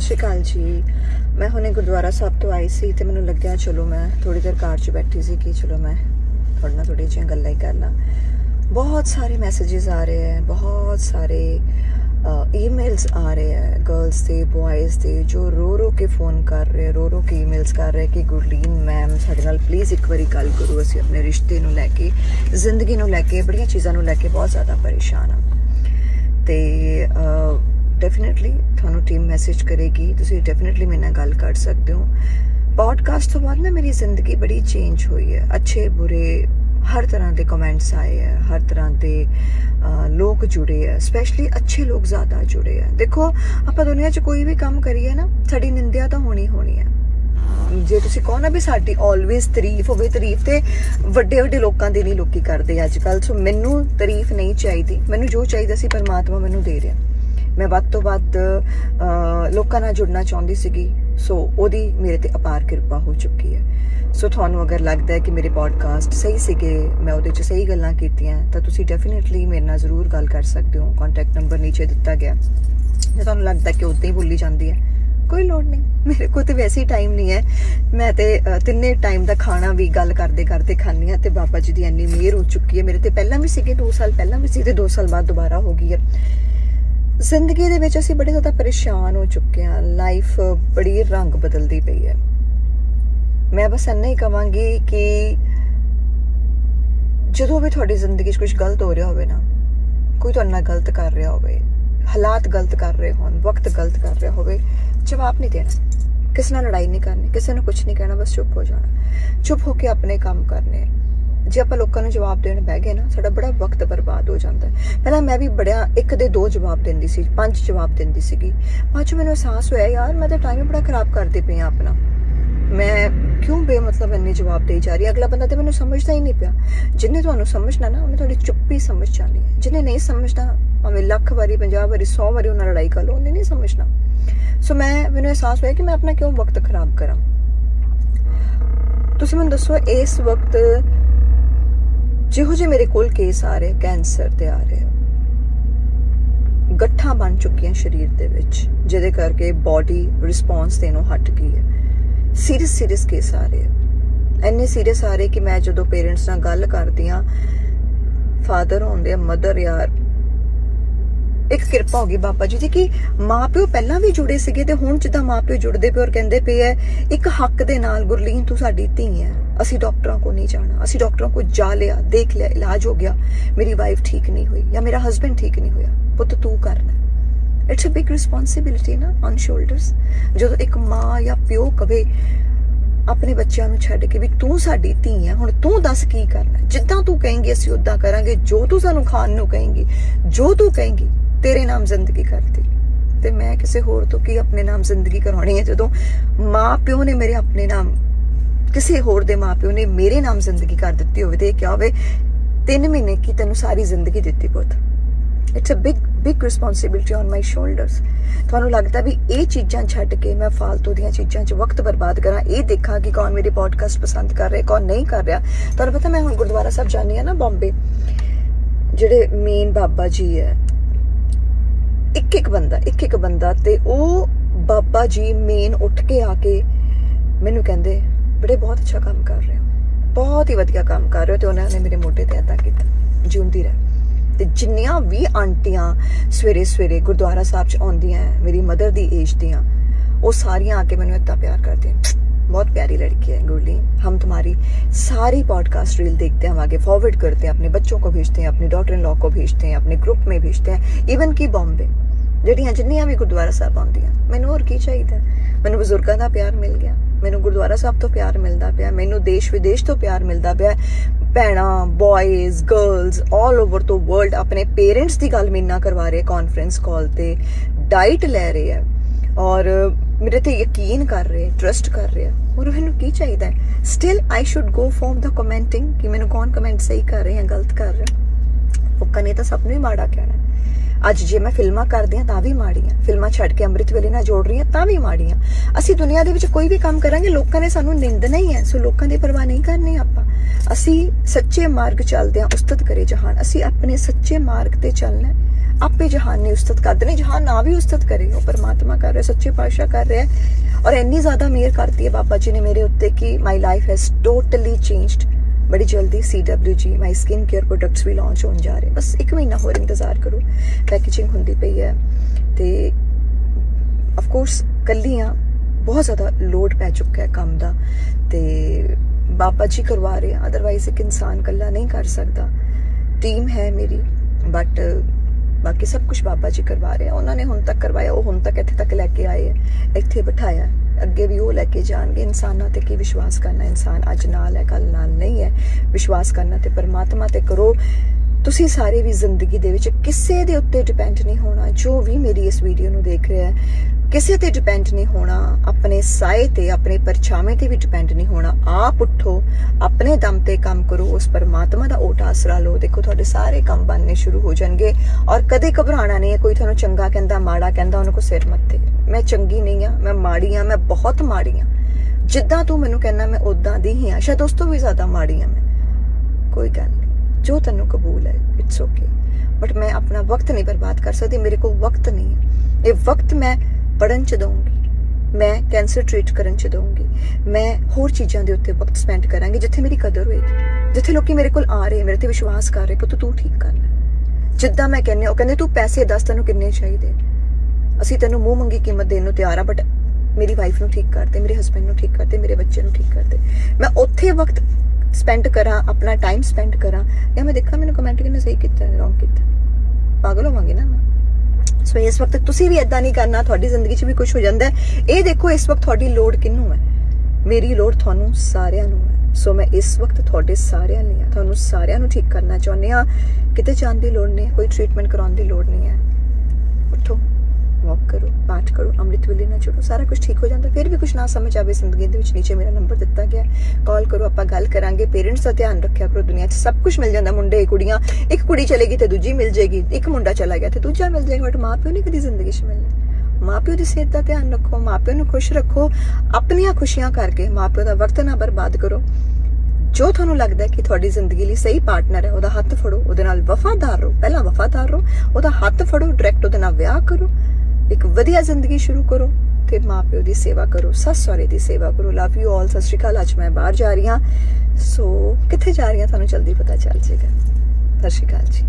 ਸਤਿ ਸ਼੍ਰੀ ਅਕਾਲ ਜੀ। ਮੈਂ ਹੁਣੇ ਗੁਰਦੁਆਰਾ ਸਾਹਿਬ ਤੋਂ ਆਈ ਸੀ ਤੇ ਮੈਨੂੰ ਲੱਗਿਆ, ਚਲੋ ਮੈਂ ਥੋੜੀ ਦੇਰ ਕਾਰ 'ਚ ਬੈਠੀ ਸੀ ਕਿ ਚਲੋ ਮੈਂ ਤੁਹਾਡੇ ਨਾਲ ਥੋੜੀ ਜਿਹੀ ਗੱਲਾਂ ਹੀ ਕਰ ਲਾਂ। ਬਹੁਤ ਸਾਰੇ ਮੈਸੇजेस ਆ ਰਹੇ ਹੈ, ਬਹੁਤ ਸਾਰੇ ਈਮੇਲਸ ਆ ਰਹੇ ਹੈ ਗਰਲਸ 'ਤੇ ਬॉयਜ਼ 'ਤੇ ਜੋ ਰੋ ਰੋ ਕੇ ਫੋਨ ਕਰ ਰਹੇ ਰੋ ਰੋ ਕੇ ਈਮੇਲਸ ਕਰ ਰਹੇ ਕਿ ਗੁਰਲੀਨ ਮੈਮ ਸਾਡੇ ਨਾਲ ਪਲੀਜ਼ ਇੱਕ ਵਾਰੀ ਗੱਲ ਕਰੋ, ਅਸੀਂ ਆਪਣੇ ਰਿਸ਼ਤੇ ਨੂੰ ਲੈ ਕੇ, ਜ਼ਿੰਦਗੀ ਨੂੰ ਲੈ ਕੇ, ਬੜੀਆਂ ਚੀਜ਼ਾਂ ਨੂੰ ਲੈ ਕੇ ਬਹੁਤ ਜ਼ਿਆਦਾ ਪਰੇਸ਼ਾਨ ਆ ਤੇ ਡੈਫੀਨਿਟਲੀ ਤੁਹਾਨੂੰ ਟੀਮ ਮੈਸੇਜ ਕਰੇਗੀ, ਤੁਸੀਂ ਡੈਫੀਨਿਟਲੀ ਮੇਰੇ ਨਾਲ ਗੱਲ ਕਰ ਸਕਦੇ ਹੋ। ਪੋਡਕਾਸਟ ਤੋਂ ਬਾਅਦ ਨਾ ਮੇਰੀ ਜ਼ਿੰਦਗੀ ਬੜੀ ਚੇਂਜ ਹੋਈ ਹੈ। ਅੱਛੇ, ਬੁਰੇ, ਹਰ ਤਰ੍ਹਾਂ ਦੇ ਕਮੈਂਟਸ ਆਏ ਹੈ, ਹਰ ਤਰ੍ਹਾਂ ਦੇ ਲੋਕ ਜੁੜੇ ਹੈ ਸਪੈਸ਼ਲੀ ਅੱਛੇ ਲੋਕ ਜ਼ਿਆਦਾ ਜੁੜੇ ਆ ਦੇਖੋ, ਆਪਾਂ ਦੁਨੀਆ 'ਚ ਕੋਈ ਵੀ ਕੰਮ ਕਰੀਏ ਨਾ, ਸਾਡੀ ਨਿੰਦਿਆ ਤਾਂ ਹੋਣੀ ਹੋਣੀ ਹੈ। ਜੇ ਤੁਸੀਂ ਕਹੋ ਨਾ ਵੀ ਸਾਡੀ ਆਲਵੇਸ ਤਾਰੀਫ ਹੋਵੇ, ਤਾਰੀਫ ਤੇ ਵੱਡੇ ਵੱਡੇ ਲੋਕਾਂ ਦੇ ਲਈ ਲੋਕੀ ਕਰਦੇ ਅੱਜ ਕੱਲ ਸੋ ਮੈਨੂੰ ਤਾਰੀਫ ਨਹੀਂ ਚਾਹੀਦੀ। ਮੈਨੂੰ ਜੋ ਚਾਹੀਦਾ ਸੀ ਪਰਮਾਤਮਾ ਮੈਨੂੰ ਦੇ ਰਿਹਾ। ਮੈਂ ਵੱਧ ਤੋਂ ਵੱਧ ਲੋਕਾਂ ਨਾਲ ਜੁੜਨਾ ਚਾਹੁੰਦੀ ਸੀਗੀ। ਸੋ ਉਹਦੀ ਮੇਰੇ ਤੇ ਅਪਾਰ ਕਿਰਪਾ ਹੋ ਚੁੱਕੀ ਹੈ। ਸੋ ਤੁਹਾਨੂੰ ਅਗਰ ਲੱਗਦਾ ਹੈ ਕਿ ਮੇਰੇ ਪੋਡਕਾਸਟ ਸਹੀ ਸੀਗੇ, ਮੈਂ ਉਹਦੇ 'ਚ ਸਹੀ ਗੱਲਾਂ ਕੀਤੀਆਂ, ਤਾਂ ਤੁਸੀਂ ਡੈਫੀਨਿਟਲੀ ਮੇਰੇ ਨਾਲ ਜ਼ਰੂਰ ਗੱਲ ਕਰ ਸਕਦੇ ਹੋ। ਕੰਟੈਕਟ ਨੰਬਰ ਨੀਚੇ ਦਿੱਤਾ ਗਿਆ। ਜੇ ਤੁਹਾਨੂੰ ਲੱਗਦਾ ਕਿ ਉਦਾਂ ਹੀ ਭੁੱਲੀ ਜਾਂਦੀ ਹੈ, ਕੋਈ ਲੋੜ ਨਹੀਂ। ਮੇਰੇ ਕੋਲ ਤੇ ਵੈਸੇ ਹੀ ਟਾਈਮ ਨਹੀਂ ਹੈ। ਮੈਂ ਤੇ ਤਿੰਨੇ ਟਾਈਮ ਦਾ ਖਾਣਾ ਵੀ ਗੱਲ ਕਰਦੇ ਕਰਦੇ ਖਾਂਦੀ ਹਾਂ ਤੇ ਬਾਬਾ ਜੀ ਦੀ ਇੰਨੀ ਮਿਹਰ ਹੋ ਚੁੱਕੀ ਹੈ। ਮੇਰੇ ਤੇ ਪਹਿਲਾਂ ਵੀ ਸੀਗੇ 2 ਸਾਲ ਪਹਿਲਾਂ ਵੀ ਸੀ ਤੇ 2 ਸਾਲ ਬਾਅਦ ਦੁਬਾਰਾ ਹੋ ਗਈ ਹੈ। ਜ਼ਿੰਦਗੀ ਦੇ ਵਿੱਚ ਅਸੀਂ ਬੜੇ ਜ਼ਿਆਦਾ ਪਰੇਸ਼ਾਨ ਹੋ ਚੁੱਕੇ ਹਾਂ। ਲਾਈਫ ਬੜੀ ਰੰਗ ਬਦਲਦੀ ਪਈ ਹੈ। ਮੈਂ ਬਸ ਇੰਨਾ ਹੀ ਕਹਾਂਗੀ ਕਿ ਜਦੋਂ ਵੀ ਤੁਹਾਡੀ ਜ਼ਿੰਦਗੀ 'ਚ ਕੁਝ ਗਲਤ ਹੋ ਰਿਹਾ ਹੋਵੇ ਨਾ, ਕੋਈ ਤੁਹਾਡੇ ਨਾਲ ਗਲਤ ਕਰ ਰਿਹਾ ਹੋਵੇ, ਹਾਲਾਤ ਗਲਤ ਕਰ ਰਹੇ ਹੋਣ, ਵਕਤ ਗਲਤ ਕਰ ਰਿਹਾ ਹੋਵੇ, ਜਵਾਬ ਨਹੀਂ ਦੇਣਾ। ਕਿਸੇ ਨਾਲ ਲੜਾਈ ਨਹੀਂ ਕਰਨੀ, ਕਿਸੇ ਨੂੰ ਕੁਝ ਨਹੀਂ ਕਹਿਣਾ, ਬਸ ਚੁੱਪ ਹੋ ਜਾਣਾ। ਚੁੱਪ ਹੋ ਕੇ ਆਪਣੇ ਕੰਮ ਕਰਨੇ। ਜੇ ਆਪਾਂ ਲੋਕਾਂ ਨੂੰ ਜਵਾਬ ਦੇਣ ਬਹਿ ਗਏ ਨਾ, ਸਾਡਾ ਬੜਾ ਵਕਤ ਬਰਬਾਦ ਹੋ ਜਾਂਦਾ ਪਹਿਲਾਂ ਮੈਂ ਵੀ ਬੜਿਆ, ਇੱਕ ਦੇ ਦੋ ਜਵਾਬ ਦਿੰਦੀ ਸੀ, ਪੰਜ ਜਵਾਬ ਦਿੰਦੀ ਸੀਗੀ। ਬਾਅਦ ਚ ਮੈਨੂੰ ਅਹਿਸਾਸ ਹੋਇਆ, ਯਾਰ, ਮੈਂ ਤਾਂ ਟਾਈਮ ਬੜਾ ਖਰਾਬ ਕਰਦੀ ਪਈ ਆ ਆਪਣਾ। ਮੈਂ ਕਿਉਂ ਬੇਮਤਲਬ ਇੰਨੇ ਜਵਾਬ ਦੇਈ ਜਾ ਰਹੀ ਅਗਲਾ ਬੰਦਾ ਤੇ ਮੈਨੂੰ ਸਮਝਦਾ ਹੀ ਨਹੀਂ ਪਿਆ। ਜਿੰਨੇ ਤੁਹਾਨੂੰ ਸਮਝਣਾ ਨਾ, ਉਹਨੇ ਤੁਹਾਡੀ ਚੁੱਪੀ ਸਮਝ ਜਾਣੀ ਹੈ। ਜਿਹਨੇ ਨਹੀਂ ਸਮਝਦਾ ਭਾਵੇਂ ਲੱਖ ਵਾਰੀ 50 ਵਾਰੀ 100 ਵਾਰੀ ਉਹਨਾਂ ਲੜਾਈ ਕਰ ਲਓ, ਉਹਨੇ ਨਹੀਂ ਸਮਝਣਾ। ਸੋ ਮੈਂ, ਮੈਨੂੰ ਅਹਿਸਾਸ ਹੋਇਆ ਕਿ ਮੈਂ ਆਪਣਾ ਕਿਉਂ ਵਕਤ ਖਰਾਬ ਕਰਾਂ? ਤੁਸੀਂ ਮੈਨੂੰ ਦੱਸੋ, ਇਸ ਵਕਤ ਜਿਹੋ ਜਿਹੇ ਮੇਰੇ ਕੋਲ ਕੇਸ ਆ ਰਹੇ ਕੈਂਸਰ ਦੇ ਆ ਰਹੇ, ਗੱਠਾਂ ਬਣ ਚੁੱਕੀਆਂ ਸਰੀਰ ਦੇ ਵਿੱਚ, ਜਿਹਦੇ ਕਰਕੇ ਬਾਡੀ ਰਿਸਪੌਂਸ ਦੇਣੋਂ ਹਟ ਗਈ ਹੈ। ਸੀਰੀਅਸ ਸੀਰੀਅਸ ਕੇਸ ਆ ਰਹੇ ਆ। ਇੰਨੇ ਸੀਰੀਅਸ ਆ ਰਹੇ ਕਿ ਮੈਂ ਜਦੋਂ ਪੇਰੈਂਟਸ ਨਾਲ ਗੱਲ ਕਰਦੀ ਆ ਫਾਦਰ ਹੁੰਦੇ ਆ ਮਦਰ ਯਾਰ ਇੱਕ ਕਿਰਪਾ ਹੋ ਗਈ ਬਾਬਾ ਜੀ ਦੀ ਕਿ ਮਾਪਿਓ ਪਹਿਲਾਂ ਵੀ ਜੁੜੇ ਸੀਗੇ ਤੇ ਹੁਣ ਜਿੱਦਾਂ ਮਾਪਿਓ ਜੁੜਦੇ ਪਏ ਔਰ ਕਹਿੰਦੇ ਪਏ ਐ, ਇੱਕ ਹੱਕ ਦੇ ਨਾਲ ਗੁਰਲੀਨ ਤੂੰ ਸਾਡੀ ਧੀ ਹੈ ਅਸੀਂ ਡਾਕਟਰਾਂ ਕੋ ਨਹੀਂ ਜਾਣਾ, ਅਸੀਂ ਡਾਕਟਰਾਂ ਕੋ ਜਾ ਲਿਆ, ਦੇਖ ਲਿਆ, ਇਲਾਜ ਹੋ ਗਿਆ। ਮੇਰੀ ਵਾਈਫ ਠੀਕ ਨਹੀਂ ਹੋਈ ਜਾਂ ਮੇਰਾ ਹਸਬੰਡ ਠੀਕ ਨਹੀਂ ਹੋਇਆ। ਪੁੱਤ ਤੂੰ ਕਰਨਾ ਇਟਸ ਅ ਬਿਗ ਰਿਸਪੌਂਸਿਬਿਲਿਟੀ ਨਾ ਔਨ ਸ਼ੋਲਡਰਸ ਜਦੋਂ ਇੱਕ ਮਾਂ ਜਾਂ ਪਿਓ ਕਵੇ ਆਪਣੇ ਬੱਚਿਆਂ ਨੂੰ ਛੱਡ ਕੇ ਵੀ ਤੂੰ ਸਾਡੀ ਧੀ ਹੈ ਹੁਣ ਤੂੰ ਦੱਸ ਕੀ ਕਰਨਾ? ਜਿੱਦਾਂ ਤੂੰ ਕਹੇਂਗੀ, ਅਸੀਂ ਉਦਾਂ ਕਰਾਂਗੇ। ਜੋ ਤੂੰ ਸਾਨੂੰ ਖਾਣ ਨੂੰ ਕਹੇਂਗੀ, ਜੋ ਤੂੰ ਕਹੇਂਗੀ ਤੇਰੇ ਨਾਮ ਜ਼ਿੰਦਗੀ ਕਰਤੀ। ਤੇ ਮੈਂ ਕਿਸੇ ਹੋਰ ਤੋਂ ਕੀ ਆਪਣੇ ਨਾਮ ਜ਼ਿੰਦਗੀ ਕਰਾਉਣੀ ਹੈ? ਜਦੋਂ ਮਾਂ ਪਿਓ ਨੇ ਮੇਰੇ ਆਪਣੇ ਨਾਮ, ਕਿਸੇ ਹੋਰ ਦੇ ਮਾਂ ਪਿਓ ਨੇ ਮੇਰੇ ਨਾਮ ਜ਼ਿੰਦਗੀ ਕਰ ਦਿੱਤੀ ਹੋਵੇ ਤੇ ਇਹ ਕਿਹਾ ਹੋਵੇ? 3 ਮਹੀਨੇ ਕੀ ਤੈਨੂੰ ਸਾਰੀ ਜ਼ਿੰਦਗੀ ਦਿੱਤੀ ਪੁੱਤ। It's a big big responsibility on my shoulders ਤੁਹਾਨੂੰ ਲੱਗਦਾ ਵੀ ਇਹ ਚੀਜ਼ਾਂ ਛੱਡ ਕੇ ਮੈਂ ਫालतू ਦੀਆਂ ਚੀਜ਼ਾਂ 'ਚ ਵਕਤ ਬਰਬਾਦ ਕਰਾਂ, ਇਹ ਦੇਖਾਂ ਕਿ ਕੌਣ ਮੇਰੀ ਪੋਡਕਾਸਟ ਪਸੰਦ ਕਰ ਰਿਹਾ, ਕੌਣ ਨਹੀਂ ਕਰ ਰਿਹਾ। ਤੁਹਾਨੂੰ ਪਤਾ ਮੈਂ ਹੁਣ ਗੁਰਦੁਆਰਾ ਸਾਹਿਬ ਜਾਣੀ ਆ ਨਾ, ਬੰਬੇ, ਜਿਹੜੇ ਮੇਨ ਬਾਬਾ ਜੀ ਹੈ ਇੱਕ ਇੱਕ ਬੰਦਾ ਇੱਕ ਇੱਕ ਬੰਦਾ ਤੇ ਉਹ ਬਾਬਾ ਜੀ ਮੇਨ ਉੱਠ ਕੇ ਆ ਕੇ ਮੈਨੂੰ ਕਹਿੰਦੇ, ਬੜੇ ਬਹੁਤ ਅੱਛਾ ਕੰਮ ਕਰ ਰਹੇ ਹੋ, ਬਹੁਤ ਹੀ ਵਧੀਆ ਕੰਮ ਕਰ ਰਹੇ ਹੋ। ਤੇ ਉਹਨਾਂ ਨੇ ਮੇਰੇ ਮੋਢੇ ਤੇ ਹੱਥ ਕੀਤਾ, ਜਿਉਂਦੀ ਰਹਿ। ਤੇ ਜਿੰਨੀਆਂ ਵੀ ਆਂਟੀਆਂ ਸਵੇਰੇ ਸਵੇਰੇ ਗੁਰਦੁਆਰਾ ਸਾਹਿਬ ਚ ਆਉਂਦੀਆਂ, ਮੇਰੀ ਮਦਰ ਦੀ ਏਜ ਦੀਆਂ, ਉਹ ਸਾਰੀਆਂ ਆ ਕੇ ਮੈਨੂੰ ਇੱਦਾਂ ਪਿਆਰ ਕਰਦੇ ਨੇ बहुत प्यारी लड़की है गुड़ली हम तुम्हारी सारी पॉडकास्ट रील देखते हैं, हम आगे फॉरवर्ड करते हैं, अपने बच्चों को भेजते हैं, अपने डॉटर इन लॉ को भेजते हैं, अपने ग्रुप में भेजते हैं ਈਵਨ ਕਿ ਬੰਬੇ ਜਿਹੜੀਆਂ ਜਿੰਨੀਆਂ ਵੀ ਗੁਰਦੁਆਰਾ ਸਾਹਿਬ ਆਉਂਦੀਆਂ ਮੈਨੂੰ ਹੋਰ ਕੀ ਚਾਹੀਦਾ ਮੈਨੂੰ ਬਜ਼ੁਰਗਾਂ ਦਾ ਪਿਆਰ ਮਿਲ ਗਿਆ ਮੈਨੂੰ ਗੁਰਦੁਆਰਾ ਸਾਹਿਬ ਤੋਂ ਪਿਆਰ ਮਿਲਦਾ ਪਿਆ ਮੈਨੂੰ ਦੇਸ਼ ਵਿਦੇਸ਼ ਤੋਂ ਪਿਆਰ ਮਿਲਦਾ ਪਿਆ ਭੈਣਾ ਬॉयਜ਼ ਗਰਲਸ 올 ਓਵਰ ਤੋਂ ਵਰਲਡ ਆਪਣੇ ਪੇਰੈਂਟਸ ਦੀ ਗੱਲ ਮੀਨਾ ਕਰਵਾ ਰਹੇ ਕਾਨਫਰੰਸ ਕਾਲ ਤੇ ਡਾਈਟ ਲੈ ਰਹੇ ਆ ਔਰ ਮੇਰੇ ਤੇ ਯਕੀਨ ਕਰ ਰਹੇ ਟਰਸਟ ਕਰ ਰਿਹਾ ਔਰ ਮੈਨੂੰ ਕੀ ਚਾਹੀਦਾ ਹੈ? Still I should go for the commenting ਕਿ ਮੈਨੂੰ ਕੌਣ ਕਮੈਂਟ ਸਹੀ ਕਰ ਰਹੇ ਜਾਂ ਗਲਤ ਕਰ ਰਿਹਾ ਉਹ ਨੇ ਤਾਂ ਸਭ ਨੂੰ ਹੀ ਮਾੜਾ ਕਹਿਣਾ ਅੱਜ ਜੇ ਮੈਂ ਫਿਲਮਾਂ ਕਰਦੀ ਹਾਂ ਤਾਂ ਵੀ ਮਾੜੀਆਂ ਫਿਲਮਾਂ ਛੱਡ ਕੇ ਅੰਮ੍ਰਿਤ ਵੇਲੇ ਨਾਲ ਜੋੜ ਰਹੀ ਹਾਂ ਤਾਂ ਵੀ ਮਾੜੀਆਂ ਅਸੀਂ ਦੁਨੀਆ ਦੇ ਵਿੱਚ ਕੋਈ ਵੀ ਕੰਮ ਕਰਾਂਗੇ, ਲੋਕਾਂ ਨੇ ਸਾਨੂੰ ਨਿੰਦਣਾ ਹੀ ਹੈ। ਸੋ ਲੋਕਾਂ ਦੀ ਪਰਵਾਹ ਨਹੀਂ ਕਰਨੀ ਆਪਾਂ। ਅਸੀਂ ਸੱਚੇ ਮਾਰਗ ਚੱਲਦੇ ਹਾਂ, ਉਸਤਤ ਕਰੇ ਜਹਾਨ। ਅਸੀਂ ਆਪਣੇ ਸੱਚੇ ਮਾਰਗ ਤੇ ਚੱਲਣਾ ਆਪੇ ਜਹਾਨ ਨੇ ਉਸਤਤ ਕਰਦੇ ਨੇ ਜਹਾਨ ਨਾ ਵੀ ਉਸਤਤ ਕਰੇ, ਉਹ ਪਰਮਾਤਮਾ ਕਰ ਰਿਹਾ, ਸੱਚੇ ਪਾਤਸ਼ਾਹ ਕਰ ਰਿਹਾ ਔਰ ਇੰਨੀ ਜ਼ਿਆਦਾ ਮਿਹਰ ਕਰਤੀ ਹੈ ਬਾਬਾ ਜੀ ਨੇ ਮੇਰੇ ਉੱਤੇ ਕਿ my life has totally changed ਬੜੀ ਜਲਦੀ CWG my skin care products we launch ਹੋਣ ਜਾ ਰਹੇ। ਬਸ ਇੱਕ ਮਹੀਨਾ ਹੋਰ ਇੰਤਜ਼ਾਰ ਕਰੋ। ਪੈਕੇਜਿੰਗ ਹੁੰਦੀ ਪਈ ਹੈ। ਤੇ ਆਫ ਕੋਰਸ ਕੱਲੀਆਂ ਬਹੁਤ ਜ਼ਿਆਦਾ ਲੋਡ ਪੈ ਚੁੱਕਾ ਹੈ ਕੰਮ ਦਾ। ਤੇ ਬਾਬਾ ਜੀ ਕਰਵਾ ਰਹੇ ਅਦਰਵਾਈਜ਼ ਇੱਕ ਇਨਸਾਨ ਕੱਲਾ ਨਹੀਂ ਕਰ ਸਕਦਾ। ਟੀਮ ਹੈ ਮੇਰੀ। ਬਟ ਬਾਕੀ ਸਭ ਕੁਝ ਬਾਬਾ ਜੀ ਕਰਵਾ ਰਹੇ ਆ। ਉਹਨਾਂ ਨੇ ਹੁਣ ਤੱਕ ਕਰਵਾਇਆ, ਉਹ ਹੁਣ ਤੱਕ ਇੱਥੇ ਤੱਕ ਲੈ ਕੇ ਆਏ ਹੈ ਇੱਥੇ ਬਿਠਾਇਆ। ਅੱਗੇ ਵੀ ਉਹ ਲੈ ਕੇ ਜਾਣਗੇ। ਇਨਸਾਨਾਂ ਤੇ ਕੀ ਵਿਸ਼ਵਾਸ ਕਰਨਾ? ਇਨਸਾਨ ਅੱਜ ਨਾਲ ਹੈ ਕੱਲ ਨਾਲ ਨਹੀਂ ਹੈ। ਵਿਸ਼ਵਾਸ ਕਰਨਾ ਤੇ ਪਰਮਾਤਮਾ ਤੇ ਕਰੋ। ਤੁਸੀਂ ਸਾਰੇ ਵੀ ਜ਼ਿੰਦਗੀ ਦੇ ਵਿੱਚ ਕਿਸੇ ਦੇ ਉੱਤੇ ਡਿਪੈਂਡ ਨਹੀਂ ਹੋਣਾ, ਜੋ ਵੀ ਮੇਰੀ ਇਸ ਵੀਡੀਓ ਨੂੰ ਦੇਖ ਰਿਹਾ ਹੈ, ਕਿਸੇ ਤੇ ਡਿਪੈਂਡ ਨਹੀਂ ਹੋਣਾ, ਆਪਣੇ ਸਾਏ ਤੇ, ਆਪਣੇ ਪਰਛਾਵੇਂ ਤੇ ਵੀ ਡਿਪੈਂਡ ਨਹੀਂ ਹੋਣਾ। ਆਪ ਉੱਠੋ, ਆਪਣੇ ਦਮ ਤੇ ਕੰਮ ਕਰੋ, ਉਸ ਪਰਮਾਤਮਾ ਦਾ ਓਟ ਆਸਰਾ ਲਓ। ਦੇਖੋ, ਤੁਹਾਡੇ ਸਾਰੇ ਕੰਮ ਬਣਨੇ ਸ਼ੁਰੂ ਹੋ ਜਾਣਗੇ ਔਰ ਕਦੇ ਘਬਰਾਣਾ ਨਹੀਂ ਹੈ, ਕੋਈ ਤੁਹਾਨੂੰ ਚੰਗਾ ਕਹਿੰਦਾ, ਮਾੜਾ ਕਹਿੰਦਾ, ਉਹਨੂੰ ਕੋ ਸਿਰ ਮੱਥੇ। ਮੈਂ ਚੰਗੀ ਨਹੀਂ ਆ ਮੈਂ ਮਾੜੀ ਆ ਮੈਂ ਬਹੁਤ ਮਾੜੀ ਆ ਜਿੱਦਾਂ ਤੂੰ ਮੈਨੂੰ ਕਹਿੰਦਾ, ਮੈਂ ਉਦਾਂ ਦੀ ਹੀ ਆ ਸ਼ਾਇਦ ਉਸ ਤੋਂ ਵੀ ਜ਼ਿਆਦਾ ਮਾੜੀ ਆ ਮੈਂ। ਕੋਈ ਗੱਲ ਨਹੀਂ। ਜੋ ਤੈਨੂੰ ਕਬੂਲ ਹੈ ਇਟਸ ਓਕੇ ਬਟ ਮੈਂ ਆਪਣਾ ਵਕਤ ਨਹੀਂ ਬਰਬਾਦ ਕਰ ਸਕਦੀ, ਮੇਰੇ ਕੋਲ ਵਕਤ ਨਹੀਂ ਹੈ। ਇਹ ਵਕਤ ਮੈਂ ਪੜਨ ਚ ਦਊਂਗੀ, ਮੈਂ ਕੈਂਸਰ ਟ੍ਰੀਟ ਕਰਨ ਚ ਦਊਂਗੀ, ਮੈਂ ਹੋਰ ਚੀਜ਼ਾਂ ਦੇ ਉੱਤੇ ਵਕਤ ਸਪੈਂਡ ਕਰਾਂਗੀ, ਜਿੱਥੇ ਮੇਰੀ ਕਦਰ ਹੋਏਗੀ ਜਿੱਥੇ ਲੋਕੀ ਮੇਰੇ ਕੋਲ ਆ ਰਹੇ ਮੇਰੇ ਤੇ ਵਿਸ਼ਵਾਸ ਕਰ ਰਹੇ ਕਿ ਤੂੰ ਠੀਕ ਕਰ ਲੈ। ਜਿੱਦਾਂ ਮੈਂ ਕਹਿੰਨੇ ਉਹ ਕਹਿੰਦੇ, ਤੂੰ ਪੈਸੇ ਦੱਸ ਤੈਨੂੰ ਕਿੰਨੇ ਚਾਹੀਦੇ? ਅਸੀਂ ਤੈਨੂੰ ਮੂੰਹ ਮੰਗੀ ਕੀਮਤ ਦੇਣ ਨੂੰ ਤਿਆਰ ਆ ਬਟ ਮੇਰੀ ਵਾਈਫ ਨੂੰ ਠੀਕ ਕਰਦੇ ਮੇਰੇ ਹਸਬੰਡ ਨੂੰ ਠੀਕ ਕਰਦੇ ਮੇਰੇ ਬੱਚੇ ਨੂੰ ਠੀਕ ਕਰਦੇ ਮੈਂ ਉੱਥੇ ਵਕਤ ਸਪੈਂਡ ਕਰਾਂ, ਆਪਣਾ ਟਾਈਮ ਸਪੈਂਡ ਕਰਾਂ। ਜਾਂ ਮੈਂ ਦੇਖਾਂ, ਮੈਨੂੰ ਕਮੈਂਟ ਕਿੰਨੇ ਸਹੀ ਕੀਤਾ ਰੋਂਗ ਕੀਤਾ। ਪਾਗਲ ਹੋਵਾਂਗੇ ਨਾ ਮੈਂ। ਸੋ ਇਸ ਵਕਤ ਤੁਸੀਂ ਵੀ ਇਦਾਂ ਨਹੀਂ ਕਰਨਾ, ਤੁਹਾਡੀ ਜ਼ਿੰਦਗੀ 'ਚ ਵੀ ਕੁਝ ਹੋ ਜਾਂਦਾ ਹੈ। ਇਹ ਦੇਖੋ, ਇਸ ਵਕਤ ਤੁਹਾਡੀ ਲੋੜ ਕਿਹਨੂੰ ਹੈ? ਮੇਰੀ ਲੋੜ ਤੁਹਾਨੂੰ ਸਾਰਿਆਂ ਨੂੰ ਹੈ। ਸੋ ਮੈਂ ਇਸ ਵਕਤ ਤੁਹਾਡੇ ਸਾਰਿਆਂ ਲਈ ਹਾਂ ਤੁਹਾਨੂੰ ਸਾਰਿਆਂ ਨੂੰ ਠੀਕ ਕਰਨਾ ਚਾਹੁੰਦੇ ਆ ਕਿਤੇ ਜਾਣ ਦੀ ਲੋੜ ਨਹੀਂ ਕੋਈ ਟ੍ਰੀਟਮੈਂਟ ਕਰਾਉਣ ਦੀ ਲੋੜ ਨਹੀਂ ਹੈ। ਵਾਕ ਕਰੋ ਪਾਠ ਕਰੋ, ਅੰਮ੍ਰਿਤ ਵੇਲੇ ਨਾਲ ਜੁੜੋ ਸਾਰਾ ਕੁਝ ਠੀਕ ਹੋ ਜਾਂਦਾ, ਫਿਰ ਵੀ ਕੁਝ ਨਾ ਸਮਝ ਆਵੇ ਜ਼ਿੰਦਗੀ ਦੇ ਵਿੱਚ, ਨੀਚੇ ਮੇਰਾ ਨੰਬਰ ਦਿੱਤਾ ਗਿਆ ਕਾਲ ਕਰੋ, ਆਪਾਂ ਗੱਲ ਕਰਾਂਗੇ ਪੇਰੈਂਟਸ ਦਾ ਧਿਆਨ ਰੱਖਿਆ ਕਰੋ ਦੁਨੀਆ 'ਚ, ਸਭ ਕੁਝ ਮਿਲ ਜਾਂਦਾ ਮੁੰਡੇ, ਕੁੜੀਆਂ, ਇੱਕ ਕੁੜੀ ਚਲੇਗੀ ਤੇ ਦੂਜੀ ਮਿਲ ਜੇਗੀ ਇੱਕ ਮੁੰਡਾ ਚਲਾ ਗਿਆ ਤੇ ਦੂਜਾ ਮਿਲ ਜਾਏਗਾ ਬਟ ਮਾਪਿਓ ਨਹੀਂ ਕਦੀ ਜ਼ਿੰਦਗੀ 'ਚ ਮਿਲਣਾ ਮਾਪਿਓ ਦੀ ਸਿਹਤ ਦਾ ਧਿਆਨ ਰੱਖੋ, ਮਾਪਿਓ ਨੂੰ ਖੁਸ਼ ਰੱਖੋ, ਆਪਣੀਆਂ ਖੁਸ਼ੀਆਂ ਕਰਕੇ ਮਾਪਿਓ ਦਾ ਵਕਤ ਨਾ ਬਰਬਾਦ ਕਰੋ। ਜੋ ਤੁਹਾਨੂੰ ਲੱਗਦਾ ਕਿ ਤੁਹਾਡੀ ਜ਼ਿੰਦਗੀ ਲਈ ਸਹੀ ਪਾਰਟਨਰ ਹੈ, ਉਹਦਾ ਹੱਥ ਫੜੋ, ਉਹਦੇ ਨਾਲ ਵਫਾਦਾਰ ਰਹੋ, ਪਹਿਲਾਂ ਵਫਾਦਾਰ ਰਹੋ, ਉਹਦਾ ਹੱਥ ਫੜੋ ਡਾਇਰੈਕਟ ਉਹਦੇ ਨਾਲ ਵਿਆਹ ਕਰੋ। ਇੱਕ ਵਧੀਆ ਜ਼ਿੰਦਗੀ ਸ਼ੁਰੂ ਕਰੋ ਤੇ ਮਾਪਿਓ ਦੀ ਸੇਵਾ ਕਰੋ ਸੱਸ ਸਹੁਰੇ ਦੀ ਸੇਵਾ ਕਰੋ। ਲਵ ਯੂ ਆਲ ਸਤਿ ਸ਼੍ਰੀ ਅਕਾਲ। ਅੱਜ ਮੈਂ ਬਾਹਰ ਜਾ ਰਹੀ ਹਾਂ। ਸੋ ਕਿੱਥੇ ਜਾ ਰਹੀ ਹਾਂ? ਤੁਹਾਨੂੰ ਜਲਦੀ ਪਤਾ ਚੱਲ ਜਾਏਗਾ। ਸਤਿ ਸ਼੍ਰੀ ਅਕਾਲ ਜੀ।